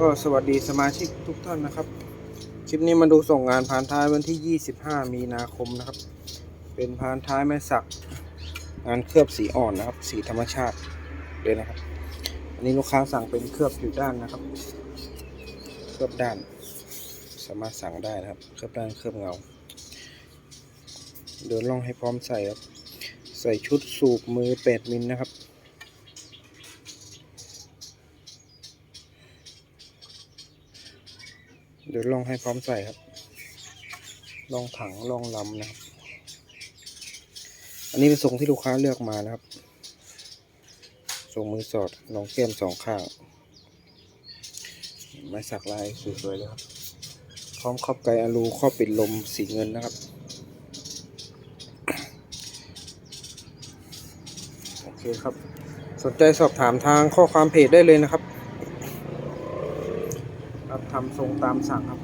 ก็สวัสดีสมาชิกทุกท่านนะครับ คลิปนี้มาดูส่งงานพานท้ายวันที่ 25 มีนาคมนะครับ เป็นพานท้ายไม้สัก งานเคลือบสีอ่อนนะครับ สีธรรมชาติเลยนะครับ อันนี้ลูกค้าสั่งเป็นเคลือบอยู่ด้านนะครับ เคลือบด้าน สามารถสั่งได้นะครับ เคลือบด้านเคลือบเงา เดินล่องให้พร้อมใส่ครับ ใส่ชุดสูบมือ8มิลนะครับ เดี๋ยวลองให้พร้อมใส่ครับ ลองถังลองลำนะครับ อันนี้เป็นทรงที่ลูกค้าเลือกมานะครับ ทรงมือสอดลองแก้มสองข้าง ไม้สักลายสวยๆเลยครับ พร้อมครอบไกอลูครอบปิดลมสีเงินนะครับ โอเคครับ สนใจสอบถามทางข้อความเพจได้เลยนะครับ ครับทำทรงตามสั่งครับ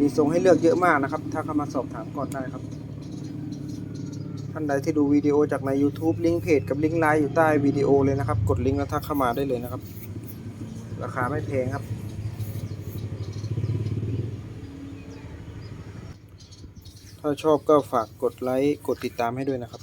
มีทรงให้เลือกเยอะมากนะครับ ถ้าเข้ามาสอบถามก่อนได้ครับ ท่านใดที่ดูวิดีโอจากใน YouTube ลิงก์เพจกับลิงก์ไลน์อยู่ใต้วิดีโอเลยนะครับ กดลิงก์แล้วทักเข้ามาได้เลยนะครับ ราคาไม่แพงครับ ถ้าชอบก็ฝากกดไลค์กดติดตามให้ด้วยนะครับ